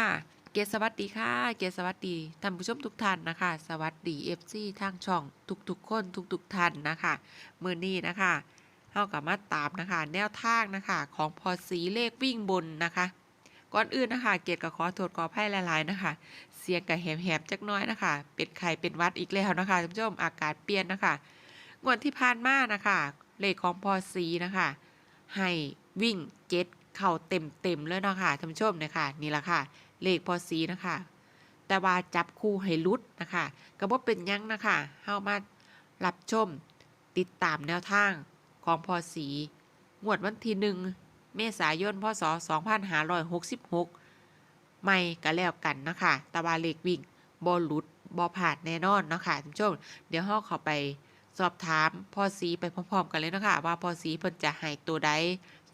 ค่ะ เกศสวัสดีค่ะ เกศสวัสดีท่านผู้ชมทุกท่านนะคะ สวัสดี FC ทางช่องทุกๆคนทุกๆท่านนะคะมือนี้นะคะเฮากับมาตามนะคะ แนวทางนะคะ ของพอสีเลขวิ่งบนนะคะ ก่อนอื่นนะคะ เกียรติก็ขอโทษขออภัยหลายๆนะคะ เสียงกับแหบๆจักน้อยนะคะ เป็นไข้เป็นวัดอีกแล้วนะคะท่านผู้ชมอากาศเปลี่ยนนะคะงวดที่ผ่านมานะคะเลขของพอสีนะคะ ให้วิ่งเจ็ดเข่าเต็มเต็มๆเลยเนาะค่ะท่านผู้ชมเนี่ยค่ะนี่แหละค่ะ เลขพอสีนะคะ แต่ว่าจับคู่ให้ลุดนะคะก็บ่เป็นยังนะคะเฮามารับชม ติดตามแนวทางของพอสีงวดวันที่หนึ่งเมษายนพศ 2566 ไม่ก็แล้วกันนะคะแต่ว่าเลขวิ่งบ่หลุดบ่ผ่านแน่นอนนะคะท่านผู้ชมเดี๋ยวเฮาเข้าไปสอบถามพอสีไปพร้อมๆกันเลยนะคะว่าพอสีเพิ่นจะให้ตัวใด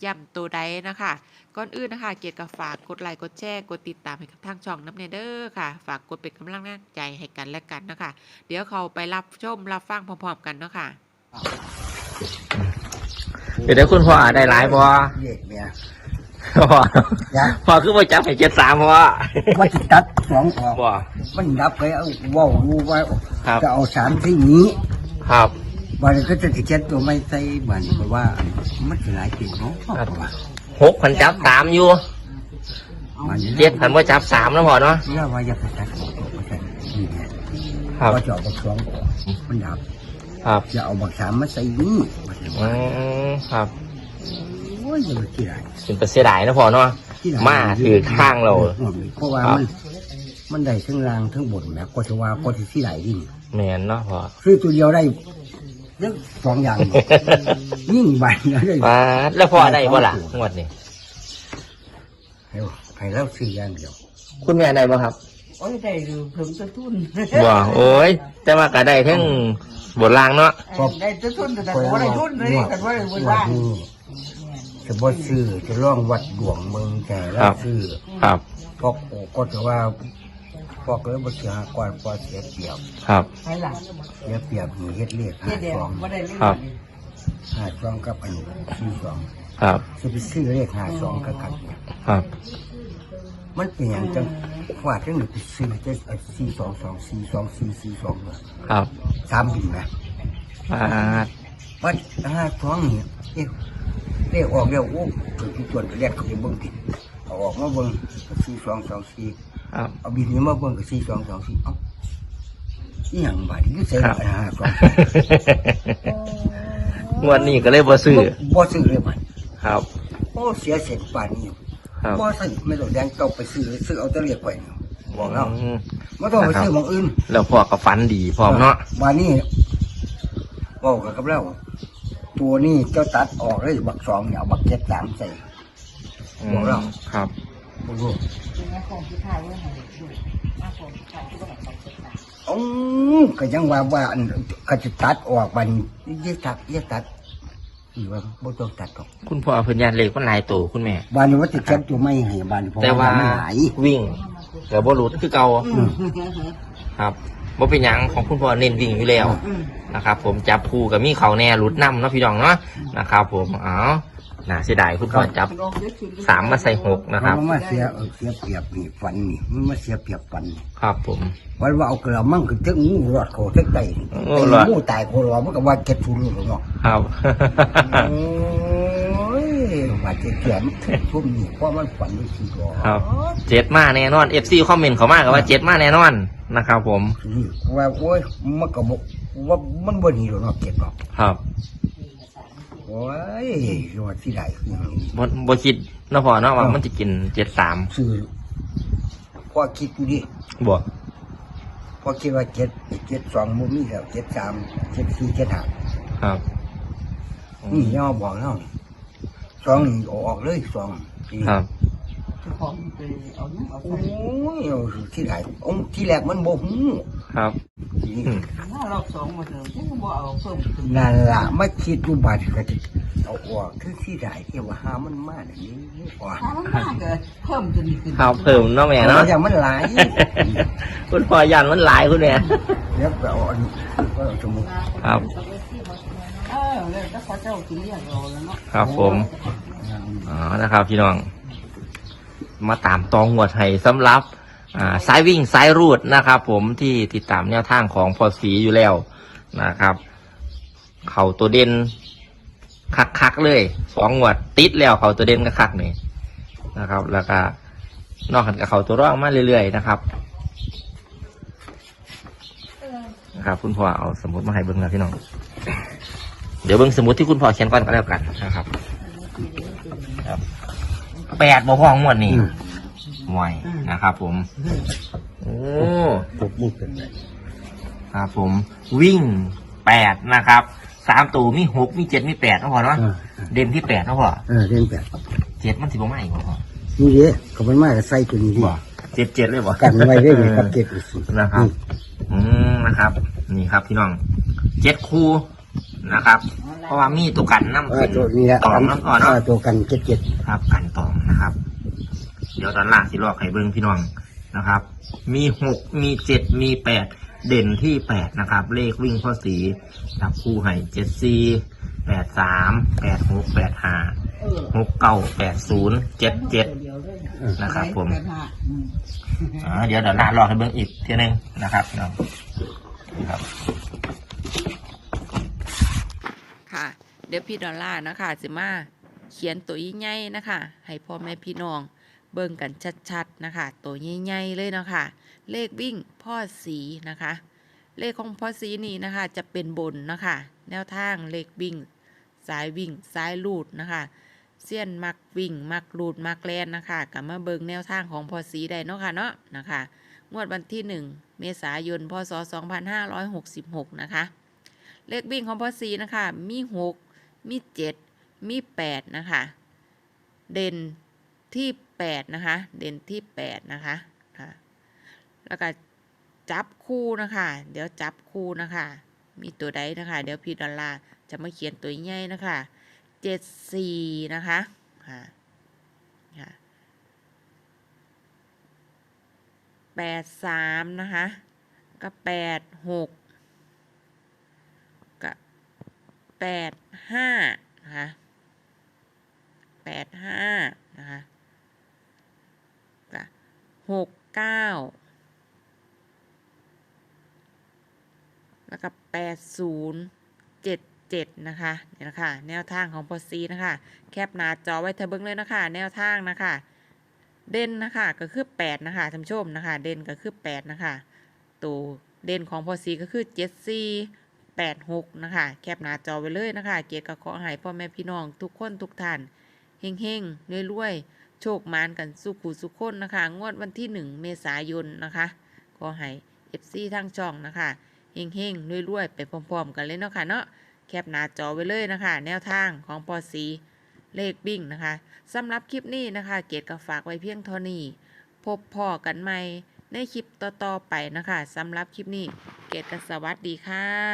ย่ำตัวใดนะคะ ก่อนอื่นนะคะ เกียรติกับฝากกดไลค์กดแชร์กดติดตามให้กับทางช่องน้ำเนเดอร์ค่ะ ฝากกดเป็นกำลังใจให้กันและกันนะคะ เดี๋ยวเขาไปรับชมรับฟังพร้อมๆกันเนาะค่ะ เดี๋ยวได้คุณพ่อได้หลายพ่อเด็กเนี่ย พ่อนะ พ่อคือว่าจับให้เจ็ดสามพ่อว่าจะตัดสองออกพ่อมันดับไปเอาว่าวรู้ว่าครับ จะเอาสามที่นี้ ครับ วันนี้ก็จะติดเช็ดตัวไม่ใส่บันเพราะว่ามันจะหลายสิ่งเนาะเพราะว่าหกพันจับสามอยู่มันเจ็ดพันว่าจับสามแล้วพ่อเนาะเรียกว่าอย่าไปตัดออกไม่ใช่นี่แหละครับก็จะเอาบักสองออกมันดับ ครับจะเอาบักสามมาใส่นี่มันจะอืว่ามครับโอ้ยอยังไม่ที่ไหนเป็นประเสียดายนะพ่อเนาะที่ไหนมาถือข้างเราเพราะว่าครับมันมันได้ทั้งรางทั้งบนแม้ก็จะว่าก็ที่ที่ไหนยิ่งแมนเนาะพ่อซื้อตัวเดียวได้ เรื่องสองอย่างยิ่งใบแล้วได้มาแล้วพ่อได้บ่ล่ะงวดนี้ให้ให้เราซื้ออย่างเดียวคุณแม่ได้บ่ครับโอ้ยได้ดูเพิ่มจะทุนบ่โอ้ย แต่ว่าก็ได้ทั้งบทลางเนาะได้จะทุนแต่ว่าได้ทุนเลยแต่ว่าได้บนล่างจะบ่ซื้อจะล่องวัดดวงเมืองแต่เราซื้อครับพอกโอก็จะว่า พอกเลยบ่เสียก่อนพอเสียเปรียบครับไปหลังเสียเปรียบมีเฮ็ดเลขเจ๊ห้าแดสงองว่าได้เล่นครับห้าสองกับอันสี่สองครับจะไปซื้อเลขห้าสองกับกันเนี่ยครับมันเป็นอย่างจังว่าทั้งหนึ่งไปซื้อจะสี่สองสองสี่สองสี่สี่สองเนี่ยครับสามบินนะมาว่าห้าท้องนี่เอ๊ะเรียกออกเรียกโอ้ถึงที่ส่วนเรียกเขาไปเบิ่งติดเอาออกมาเบิ่งก็สี่สองสองสี่ ครับเอาบินนี้มาเบิ่งก็สี่สองสองสี่เอ้าอีหยังบาดนี้ใส่ครับห้าสองงวดนี้ก็เลยบ่ซื้อบ่ซื้อเลยบัดครับโอ้เสียเสร็จป่านนี้ครับบ่ซื้อไม่ต้องแดงเจ้าไปซื้อซื้อเอาแตะเรียกไว้บอกแล้วอืมไม่ต้องไปซื้อหมองอื่นแล้วพ่อก็ฝันดีพร้อมเนาะวันนี้บอกกับเราตัวนี้เจ้าตัดออกเลยบักสองเนี่ยเอาบักเจ็ดสามใส่บอกแล้วครับ บ่รู้เป็นแม่ของที่ไทยว่าไงดูแม่ของที่ไทยที่ว่าของที่ไทยอ๋อก็ยังว่าว่าอันก็จะตัดออกบัดนเยอะตัดเยอะตัดอีว่าบ่ต้องตัดออกคุณพ่อเพิ่นยันเลขมันหลายตัวคุณแม่บานนี้ว่าจะเก็บตัวไม่ให้บานนี้เพราะแต่ว่าว่ามันหลาย วิ่งก็บ่หลุดคือเก่าครับบ่เป็นหยังของคุณพ่อเน้นวิ่งอยู่แล้วนะครับ ผมจับคู่กับมีเขาแน่หลุดนํเนาะพี่น้องเนาะนะครับ ผมเอ้า น่าเสียดายคุณพ่อจับสามมาใส่หกนะครับเพามาเสียเออเสียเปรียบนี่ฟันนี่มันมาเสียเปรียบฟันนี่ครับผม วันว่าเอากระมังคือเจ้างูรอดโคเจ้าไก่โอ้รอด งูตายโครอดมันก็ว่าเก็บทุนหรอกเนาะครับ โอ้ยว่าจะเขียนทุ่มนี่เพราะมันฝันด้วยสีรอครับ เจ็ดมาแน่นอน FC คอมเมนต์เขามากับว่าเจ็ดมาแน่นอนนะครับ ผม นี่ว่าโอ้ยมันก็บอกว่ามันบ่หนีหรอกเนาะเก็บหรอกครับ โอ้ยว่าที่ใดคืออย่างนี้บ่บ่คิดเนาะพ่อเนาะว่ามันจะกินเจ็ดสามซื้อพอคิดดูดิบวกพอคิดว่าเจ็ดเจ็ดสองมุมนี่แล้วเจ็ดสามเจ็ดสี่เจ็ดห้าครับนี่ย่อบอกแล้วนี่สองนี่เอาออกเลยสองสี่ครับของไปเอาเนื้อเอาโอ้ใส่ยเอาที่ไหนองที่แรกมันบ่หูครับ ทีนี้อืมถ้ารอบสองมาเถอะที่ก็บ่เอาเพิ่มขึ้นนั่นล่ะไม่คิดดูบาดก็จะเอาออกคือที่ไหนที่ว่าหามันมาอย่างนี้นี่กว่าถ้ามันมากเกินเพิ่มจนขึ้นครับเพิ่มเนาะแม่เนาะเนาะอย่างมันหลายคุณพ่อยันมันหลายคุณแม่เดี๋ยวไปเอาอันนี้ก็เอาสมุดครับเออเลยถ้าเขาเจ้ากินเรียกเราแล้วเนาะครับผมอ๋อนะครับพี่น้องมาตามตองหวดให้สำหรับอ่า สายวิ่งสายรูดนะครับ ผมที่ติดตามแนวทางของพอสีอยู่แล้วนะครับ เข่าตัวเด่นคักๆเลยสองหวดติดแล้วเข่าตัวเด่นก็คักนี่นะครับ แล้วก็นอกจากเข่าตัวร่องมาเรื่อยๆนะครับนะครับคุณพ่อเอาสมุดมาให้เบิ้งแล้วพี่น้อง เดี๋ยวเบิ้งสมุดที่คุณพ่อเขียนก่อนก็แล้วกันนะครับแปดบ่ห้องหมดนี่ มห่วยนะครับผม โอ้พวกมุกเป็นไงครับผม วิ่งแปดนะครับสามตัวมีหกมีเจ็ดมีแปดนะพ่อเนาะอ่าเด่นที่แปดนะพ่อเออเล่นแบบเจ็ดมันสิบ่มาอีกบ่พ่อนี่เด้เขาเป็นมาใส่ตัวนี้ดิบ่เจ็ดเจ็ดเลยบ่กันไว้ได้เลยครับเก็บอีกสินะครับ อืมนะครับ นี่ครับพี่น้องเจ็ดคู่นะครับ เพราะว่ามีตัวกันน้ำเออขึ้นตัวนี้ฮะตองน้ำก่อนเอเนาะอตัวกันเจ็ดเจ็ดครับกันตองนะครับ เดี๋ยวตอนล่างสิลอกไข่เบิ้งพี่น้องนะครับ มีหกมีเจ็ดมีแปดเด่นที่แปดนะครับ เลขวิ่งข้อสีจับคู่ให้เจ็ดสี่แปดสามแปดหกแปดห้าหกเก้าแปดศูนย์เจ็ดเจ็ดนะครับ ผมอ่าเดี๋ยวเดี๋ยวล่างลอกให้เบิ้งอีกทีนึงนะครับพี่น้องครับค่ะ เดี๋ยวพี่ดอลลานะคะสิมาเขียนตัวใหญ่นะคะ ให้พ่อแม่พี่น้อง เบิ่งกันชัดๆนะคะ ตัวใหญ่ๆเลยเนาะคะเลขวิ่งพ่อสีนะคะ เลขของพ่อสีนี่นะคะ จะเป็นบนนะคะ แนวทางเลขวิ่ง สายวิ่งสายลูดนะคะ เสี้ยนมักวิ่งมักลูดมักแลนนะคะกับมาเบิงแนวทางของพ่อสีได้เนาะค่ะเนาะนะคะ งวดวันที่ 1 เมษายนพศ 2566 นะคะ เลขวิ่งของพ่อสีนะคะ มี 6 มี 7 มี 8 นะคะ เด่นที่ 8 นะคะ เด่นที่ 8 นะคะค่ะแล้วก็จับคู่นะคะ เดี๋ยวจับคู่นะคะ มีตัวใดนะคะ เดี๋ยวพี่ดอลลาร์จะมาเขียนตัวใหญ่นะคะเจ็ดสี่นะคะค่ะค่ะแปดสามนะคะ ก็แปดหกก็แปดห้านะคะแปดห้านะคะ หกเก้าแล้วก็แปดศูนย์เจ็ดเจ็ดนะคะเนี่ยนะคะแนวทางของพอซีนะคะ แคปหน้าจอไว้เธอเบิ้งเลยนะคะแนวทางนะคะ เด่นนะคะก็คือแปดนะคะท่านผู้ชมนะคะ เด่นก็คือแปดนะคะ ตัวเด่นของพอซีก็คือเจ็ดสี่แปดหกนะคะ แคปหน้าจอไว้เลยนะคะ เกียรติกับขอให้พ่อแม่พี่น้องทุกคนทุกท่านเฮงเฮงๆรวยๆ ชคมานกันสุขุสุขคนนะคะ งวดวันที่หนึ่งเมษายนนะคะขอให้เอฟซีทั้งช่องนะคะเฮงๆรวยๆ ไปพร้อมๆ กันเลยเนาะค่ะเนาะแคปหน้าจอไว้เลยนะคะ แนวทางของปอสีเลขบิ่งนะคะสำหรับคลิปนี้นะคะ เกดก็ฝากไว้เพียงเท่านี้ พบพ่อกันใหม่ในคลิปต่อๆไปนะคะสำหรับคลิปนี้เกดก็สวัสดีค่ะ